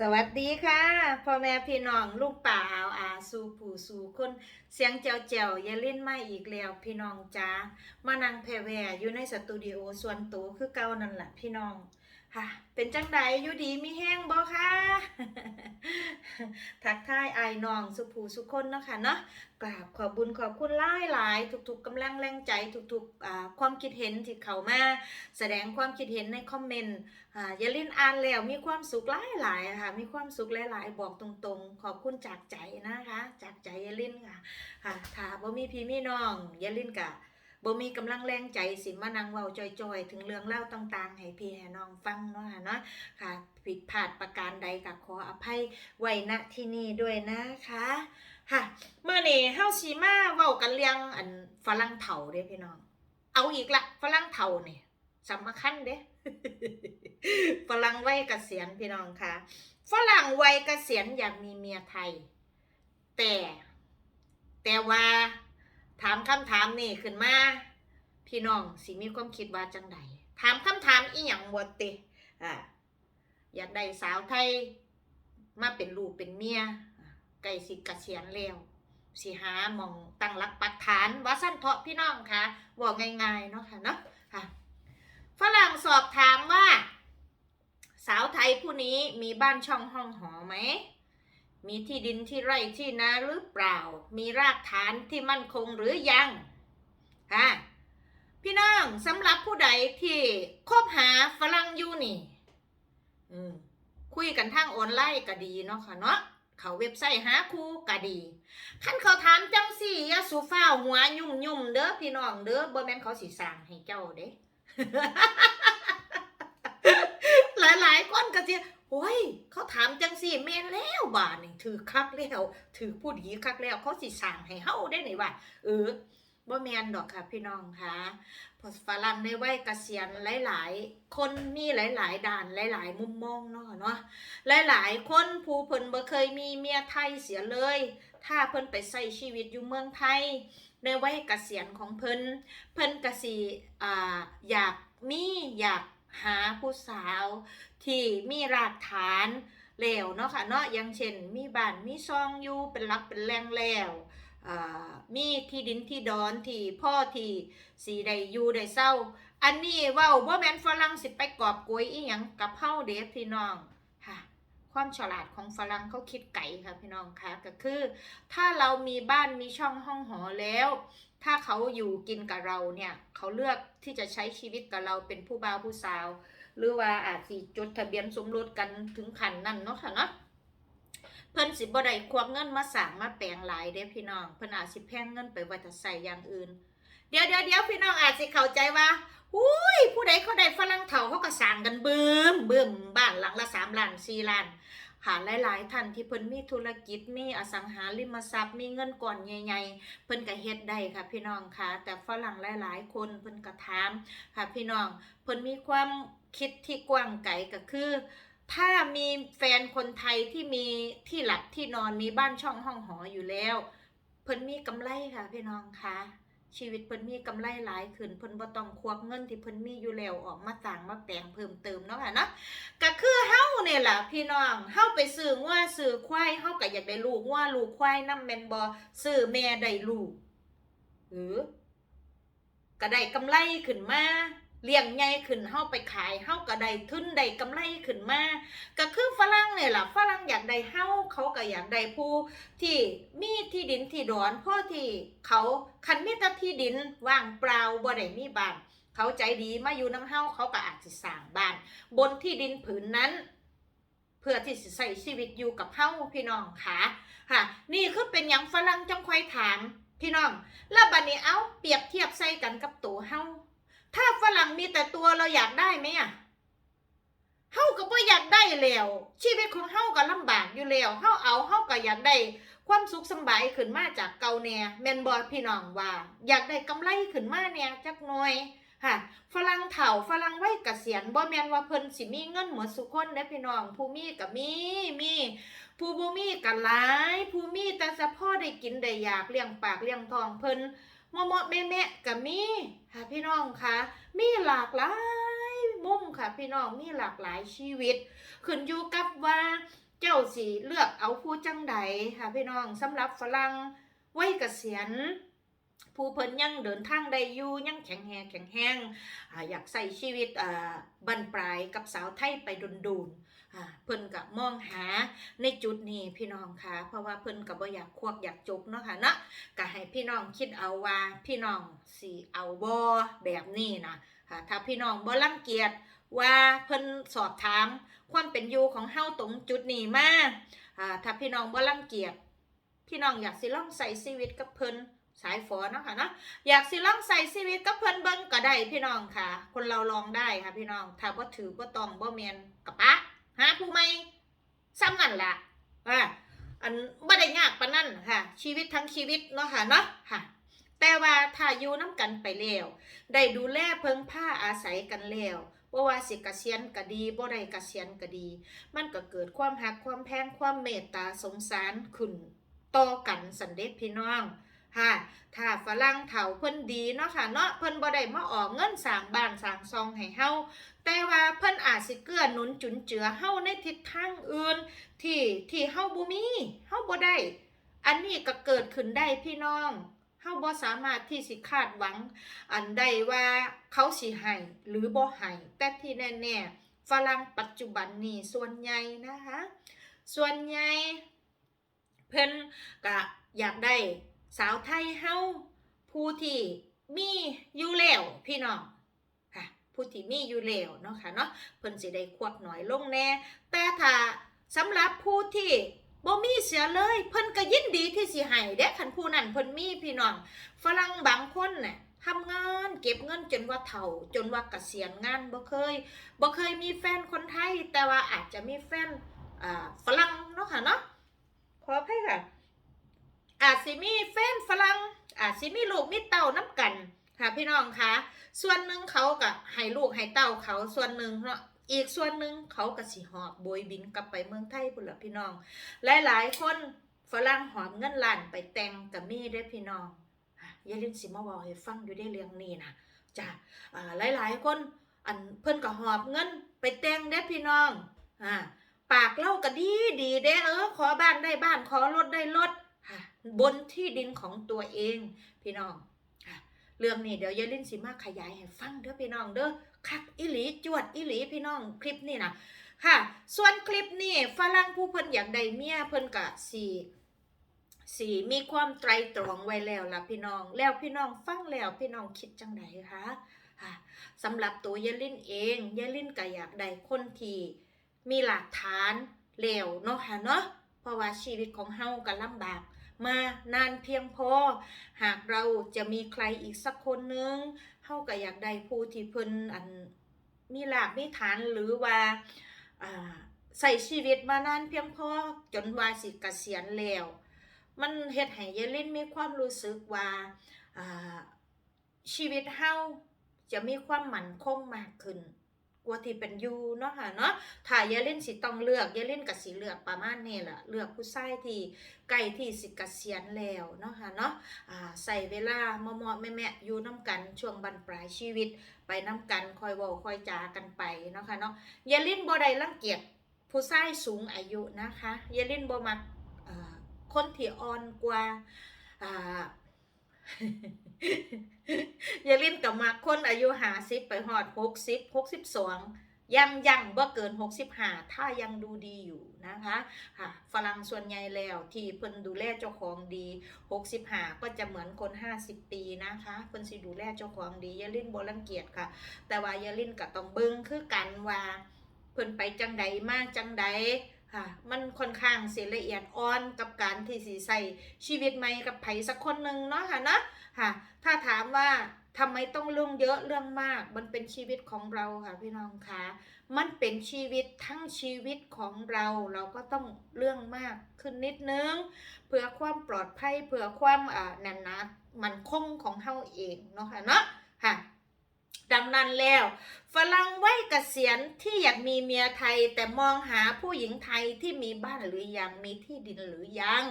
สวัสดีค่ะพ่อแม่พี่น้องลูกป่าอาอาสู่ผู้สู่คนเสียงเจียวเจียวอย่าเล่นไม่อีกแล้วพี่น้องจ้ามานั่งแพรแวอยู่ในสตูดิโอส่วนตัวคือเก่านั่นแหละพี่น้อง ค่ะเป็นจังใดอยู่ดีมีแห้งบ่คะทักทายไอ้น้องสุภูสุคนเนาะค่ะเนาะกราบขอบบุญขอบคุณหลายหลายทุกๆกำลังแรงใจทุกๆความคิดเห็นที่เข้ามาแสดงความคิดเห็นในคอมเมนต์อย่าลินอ่านแล้วมีความสุขหลายหลายค่ะมีความสุขหลายๆ บอกตรงๆ ขอบคุณจากใจนะคะ จากใจอย่าลินค่ะค่ะถ้าบ่มีพี่มีน้องอย่าลินกะ บ่มีกำลังแรงใจสิมานั่งเว้าจอยๆ ถึงเรื่องเล่าต่างๆ ให้พี่ให้น้องฟังเนาะเนาะค่ะ ผิดพลาดประการใดก็ขออภัยไว้ณที่นี่ด้วยนะคะค่ะเมื่อนี้เฮาสิมาเว้ากันเรื่องอันฝรั่งเฒ่าเด้พี่น้อง เอาอีกละฝรั่งเฒ่านี่สำคัญเด้ฝรั่งวัยเกษียณพี่น้องค่ะฝรั่งวัยเกษียณอยากมีเมียไทย แต่ แต่ว่า ถามคำถามนี่ขึ้นมา พี่น้องสิมีความคิดว่าจังใดถามคำถามอีหยังบ่ติอ่าอยากได้สาวไทย มาเป็นลูกเป็นเมียอ่าใกล้สิเกษียณแล้วสิหาหมองตั้งหลักปักฐานว่าสั้นเถาะพี่น้องค่ะบอกง่ายๆเนาะค่ะเนาะค่ะฝรั่งสอบถามว่า สาวไทยผู้นี้มีบ้านช่องห้องหอไหม มีที่ดินที่ไร่ที่นาหรือเปล่า มีรากฐานที่มั่นคงหรือยังฮะพี่น้องสำหรับผู้ใดที่คบหาฝรั่งอยู่นี่คุยกันทางออนไลน์ก็ดีเนาะค่ะเนาะเขาเว็บไซต์หาคู่ก็ดีคันเขาถามจังสี่ยาสูฟ้าหัวยุ่มยุ่มเด้อพี่น้องเด้อบ่แม่นเขาสิสางให้เจ้าเด้หลายๆคนก็จะ โอ้ย เขาถามจังสิแม่นแล้วบาทนี่ถือคักแล้ว ถือผู้ดีคักแล้ว เขาสิสั่งให้เฮาได้ไหนวะเออบ่แม่นดอกค่ะพี่น้องค่ะพอฝรั่งในวัยเกษียณหลาย ๆ คนมีหลาย ๆ ด่านหลาย ๆ มุมมองเนาะเนาะหลาย ๆ คนผู้เพิ่นบ่เคยมีเมียไทยเสียเลย ถ้าเพิ่นไปใช้ชีวิตอยู่เมืองไทย ในวัยเกษียณของเพิ่นเพิ่นก็สิอ่าอยากมีอยาก หาผู้สาวที่มีรากฐานแล้วเนาะค่ะเนาะอย่างเช่น มีบ้านมีซองอยู่เป็นหลักเป็นแรงแล้วมีที่ดินที่ดอนที่พ่อที่สีใดอยู่ใดเศร้า อันนี้ว่าบ่แม่นฝรั่งสิไปกอบกวยอีหยังกับเฮาเด้พี่น้อง ความฉลาดของฝรั่งเขาคิดไกลค่ะพี่น้องคะก็คือ ถ้าเรามีบ้านมีช่องห้องหอแล้ว ถ้าเขาอยู่กินกับเราเนี่ยเขาเลือกที่จะใช้ชีวิตกับเราเป็นผู้บ่าวผู้สาว หรือว่าอาจสิจดทะเบียนสมรสกันถึงขันนั่นเนาะค่ะเนาะเพิ่นสิบ่ได้ควักเงินมาสร้างมาแปลงหลายเด้พี่น้องเพิ่นอาจสิแพงเงินไปไว้ถ้าใส่อย่างอื่น เดี๋ยวเดี๋ยวเดี๋ยวพี่น้องอาจสิเข้าใจว่าอุ้ยผู้ใด ก็สร้างกันบึมบึมบ้านหลังละ3ล้าน4ล้านหาหลายๆท่านที่เพิ่นมีธุรกิจมีอสังหาริมทรัพย์มีเงินก่อนใหญ่ๆเพิ่นก็เฮ็ดได้ค่ะพี่น้องค่ะ แต่ฝรั่งหลายๆ คนเพิ่นก็ถามค่ะพี่น้องเพิ่นมีความคิดที่กว้างไกลก็คือ ถ้ามีแฟนคนไทยที่มีที่หลับที่นอนมีบ้านช่องห้องหออยู่แล้ว เพิ่นมีกำไรค่ะพี่น้องค่ะ ชีวิตเพิ่นมีกำไรหลายขึ้นเพิ่นบ่ต้องควักเงินที่เพิ่นมีอยู่แล้วออกมาสร้างมาแปลงเพิ่มเติมเนาะค่ะเนาะก็คือเฮาเนี่ยล่ะพี่น้องเฮาไปซื้องัวซื้อควายเฮาก็อยากได้ลูกงัวลูกควายนำแม่นบ่ซื้อแม่ได้ลูกเออก็ได้กำไรขึ้นมา เลี้ยงใหญ่ขึ้นเฮาไปขายเฮาก็ได้ทุนได้กำไรขึ้นมาก็คือฝรั่งเนี่ยล่ะฝรั่งอยากได้เฮาเขาก็อยากได้ผู้ที่มีที่ดินที่ดอนพ่อที่เขาคันมีแต่ที่ดินว่างเปล่าบ่ได้มีบ้าน เขาใจดีมาอยู่น้ำเฮาเขาก็อาจสิสร้างบ้าน บนที่ดินผืนนั้น เพื่อที่จะใส่ชีวิตอยู่กับเฮาพี่น้องค่ะค่ะ นี่คือเป็นอย่างฝรั่งจังคอยถามพี่น้อง แล้วบัดนี้เอาเปรียบเทียบใส่กันกับตัวเฮา ถ้าฝรั่งมีแต่ตัวเราอยากได้ไหมอะเฮาก็บ่อยากได้แล้ว ชีวิตของเฮาก็ลำบากอยู่แล้วเฮาเอาเฮาก็อยากได้ ความสุขสบายขึ้นมาจากเก่าแน่แม่นบ่พี่น้องว่า อยากได้กำไรขึ้นมาแน่จักหน่อยค่ะฝรั่งเฒ่าฝรั่งวัยเกษียณบ่แม่นว่าเพิ่นสิมีเงินเหมดสุคนเด้พี่น้อง ผู้มีก็มีมี ผู้บ่มีก็หลาย ผู้มีแต่เฉพาะได้กินได้อยากเลี้ยงปากเลี้ยงท้องเพิ่น เหมาะๆแม่ๆก็มีค่ะพี่น้องค่ะมีหลากหลายมุมค่ะ พี่น้องมีหลากหลายชีวิต ขึ้นอยู่กับว่าเจ้าสิเลือกเอาผู้จังใดค่ะพี่น้องสำหรับฝรั่งวัยเกษียณผู้เพิ่นยังเดินทางได้อยู่ยังแข็งแรงแข็งแรงอยากใส่ชีวิตบันปลายกับสาวไทยไปดุนๆ เพิ่นก็มองหาในจุดนี้พี่น้องค่ะ เพราะว่าเพิ่นก็บ่อยากควักอยากจกเนาะค่ะเนาะก็ให้พี่น้องคิดเอาว่าพี่น้องสิเอาบ่แบบนี้นะค่ะถ้าพี่น้องบ่รังเกียจว่าเพิ่นสอบถามความเป็นอยู่ของเฮาตรงจุดนี้มาอ่าถ้าพี่น้องบ่รังเกียจพี่น้องอยากสิลองใส่ชีวิตกับเพิ่นสายฝอเนาะค่ะเนาะอยากสิลองใส่ชีวิตกับเพิ่นเบิ่งก็ได้พี่น้องค่ะ คนเราลองได้ค่ะพี่น้องถ้าบ่ถือบ่ต้องบ่แม่นกะปะ หาผู้ใหม่ซ้ำนั่นละอ่าอันบ่ได้ยากปานนั้นค่ะ ชีวิตทั้งชีวิตเนาะค่ะเนาะค่ะ แต่ว่าถ้าอยู่น้ำกันไปแล้วได้ดูแลเพิ่งผ้าอาศัยกันแล้วบ่ว่าสิกเกษียณก็ดีบ่ได้เกษียณก็ดี มันก็เกิดความหักความแพงความเมตตาสงสารขึ้นต่อกันสันเด็จพี่น้อง ค่ะ ถ้าฝรั่งเฒ่าเพิ่นดีเนาะค่ะเนาะเพิ่นบ่ได้มาออกเงินสร้างบ้านสร้างซองให้เฮาแต่ว่าเพิ่นอาจสิเกื้อหนุนจุนเจือเฮาในทิศทางอื่น ที่ที่เฮาบ่มีเฮาบ่ได้ อันนี้ก็เกิดขึ้นได้พี่น้องเฮาบ่สามารถที่สิคาดหวัง อันใดว่าเขาสิให้หรือบ่ให้แต่ที่แน่ๆฝรั่งปัจจุบันนี้ส่วนใหญ่นะคะ ส่วนใหญ่เพิ่นก็อยากได้ สาวไทยเฮาผู้ที่มีอยู่แล้วพี่น้องค่ะผู้ที่มีอยู่แล้วเนาะค่ะเนาะเพิ่นสิได้ควบหน้อยลงแน่ แต่ถ้าสำหรับผู้ที่บ่มีเสียเลย เพิ่นก็ยินดีที่สิให้เด้คันผู้นั้นเพิ่นมีพี่น้องฝรั่งบางคนน่ะทำงานเก็บเงินจนว่าเฒ่า จนว่าเกษียณงานบ่เคยบ่เคยมีแฟนคนไทย แต่ว่าอาจจะมีแฟนฝรั่งเนาะค่ะเนาะขออภัยค่ะ อาจสิมีแฟนฝรั่งอาจสิมีลูกมีเต้าน้ำกันค่ะพี่น้องคะส่วนหนึ่งเขาก็ให้ลูกให้เต้าเขาส่วนหนึ่งเนาะอีกส่วนหนึ่งเขาก็สิหอบโบยบินกลับไปเมืองไทยพุ่นละพี่น้อง หลายๆ คนฝรั่งหอบเงินล้านไปแต่งกับมีได้พี่น้องอย่าลืมสิมาบอกให้ฟังอยู่ได้เรื่องนี้นะจ้ะอ่าหลายๆคนอันเพิ่นก็หอบเงินไปแต่งได้พี่น้องอ่าปากเล่าก็ดีดีเด้เออขอบ้านได้บ้านขอรถได้รถ บนที่ดินของตัวเอง พี่น้องเรื่องนี้เดี๋ยวยายลินสิมาขยายให้ฟังเด้อพี่น้องเด้อคักอิหลีจวดอิหลีพี่น้องคลิปนี้นะค่ะ ส่วนคลิปนี้ฝรั่งผู้เพิ่นอยากได้เมียเพิ่นกะสี่สี่มีความไตรตรองไว้แล้วล่ะพี่น้อง แล้วพี่น้องฟังแล้วพี่น้องคิดจังไดคะค่ะสำหรับตัวยายลินเองยายลินก็อยากได้คนที่มีหลักฐานแล้วเนาะค่ะเนาะเพราะว่าชีวิตของเฮาก็ลำบาก มานานเพียงพอ หากเราจะมีใครอีกสักคนหนึงเฮาก็อยากได้ผู้ที่เพิ่นอันมีหลักมีฐานหรือว่าใส่ชีวิตมานานเพียงพอจนว่าสิกเกษียณแล้ว มันเฮ็ดให้ยายลินมีความรู้สึกว่าอ่าชีวิตเฮาจะมีความมั่นคงมากขึ้น กว่าที่เป็นอยู่เนาะค่ะเนาะถ้ายายลินสิต้องเลือกยายลินก็สิเลือกประมาณนี้แหละเลือกผู้ชายที่ใกล้ที่สิกเกษียณแล้วเนาะค่ะเนาะอ่าใส่เวลาเมาะๆแม่อยู่น้ำกันช่วงบรรปลายชีวิต ไปน้ำกันคอยเว้าคอยจากันไปเนาะค่ะเนาะยาเลินบ่ได้รังเกียจผู้ชายสูงอายุนะคะยาเลินบ่มักคนที่อ่อนกว่าอ่า ยาลินกับมักคนอายุ50ไปฮอด60 62ยังยังบ่เกิน65ถ้ายังดูดีอยู่นะคะค่ะฝรั่งส่วนใหญ่แล้วที่เพิ่นดูแลเจ้าของดี65ก็จะเหมือนคน50ปีนะคะเพิ่นสิดูแลเจ้าของดียาลินบ่รังเกียจค่ะ แต่ว่ายาลินก็ต้องเบิ่งคือกันว่าเพิ่นไปจังใดมากจังใด ค่ะ มันค่อนข้างเสิละเอียดอ่อนกับการที่สิใส่ชีวิตใหม่กับไผสักคนหนึ่งเนาะค่ะนะค่ะ ถ้าถามว่าทำไมต้องเรื่องเยอะเรื่องมาก มันเป็นชีวิตของเราค่ะพี่น้องคะมันเป็นชีวิตทั้งชีวิตของเราเราก็ต้องเรื่องมากขึ้นนิดนึงเพื่อความปลอดภัยเพื่อความอ่าน่นหนามันคงของเฮาเองเนาะค่ะเนาะค่ะ ดังนั้นแล้วฝรั่งวัยเกษียณที่อยากมีเมียไทยแต่มองหาผู้หญิงไทยที่มีบ้านหรือยังมีที่ดินหรือยัง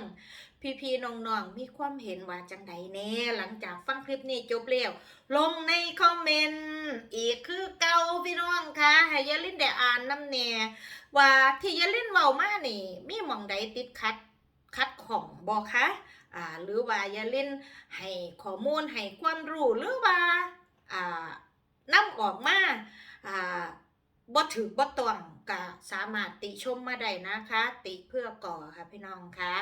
พี่ๆน้องๆมีความเห็นว่าจังใดแน่หลังจากฟังคลิปนี้จบแล้วลงในคอมเมนต์อีกคือเก่าพี่น้องคะให้ยาลินได้อ่านน้ำแน่ว่าที่ยายลินเว้ามานี่ มีหม่องใดติดขัดขัดของบ่คะอ่าหรือว่ายายลินให้ข้อมูลให้ความรู้หรือว่าอ่า นำออกมาอ่าบ่ถือบ่ตวงก็สามารถติชมมาได้นะคะ ติเพื่อก่อค่ะพี่น้องคะ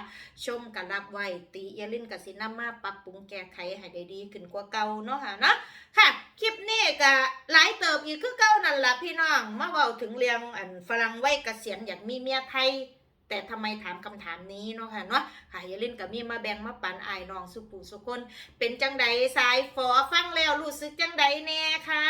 ชมกันรับไว้ติอยาลินกับสินำมาปรับปรุงแก้ไขให้ได้ดีขึ้นกว่าเก่าเนาะค่ะเนาะค่ะ คลิปนี้ก็หลายเติบอีกคือเก่านั่นล่ะพี่น้องมาเว้าถึงเรื่องอันฝรั่งวัยเกษียณอยากมีเมียไทย แต่ทำไมถามคำถามนี้เนาะค่ะเนาะค่ะอยาลินกับมีมาแบ่งมาปันอายน้องสุปูสุคนเป็นจังใดสายฟอฟังแล้วรู้สึกจังใดแน่คะ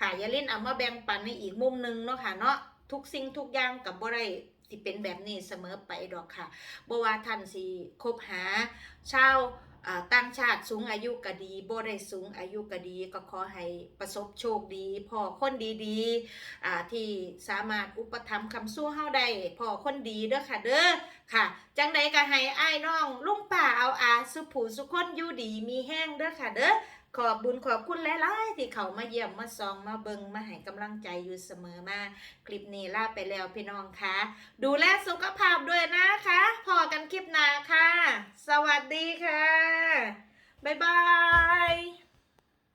ค่ะอยาลินเอามาแบ่งปันในอีกมุมหนึงเนาะค่ะเนาะทุกสิ่งทุกอย่างกับบ่ได้ที่เป็นแบบนี้เสมอไปดอกค่ะบ่ว่าท่านสิคบหาชาวอ่า ตั้งชาติสูงอายุก็ดีบ่ได้สูงอายุก็ดี ก็ขอให้ประสบโชคดีพ่อคนดีๆที่สามารถอุปถัมภ์คำสู้เฮาได้พ่อคนดีเด้อค่ะ เด้อค่ะ จังใดก็ให้อ้ายน้องลุงป่าเอาอาสุผูสุคนอยู่ดีมีแห้งเด้อค่ะเด้อ ขอบบุญขอบคุณหลายๆที่เขามาเยี่ยมมาซองมาเบิงมาให้กำลังใจอยู่เสมอมา คลิปนี้ลาไปแล้วพี่น้องคะดูแลสุขภาพด้วยนะคะพอกันคลิปหน้าค่ะ สวัสดีค่ะ บ๊ายบาย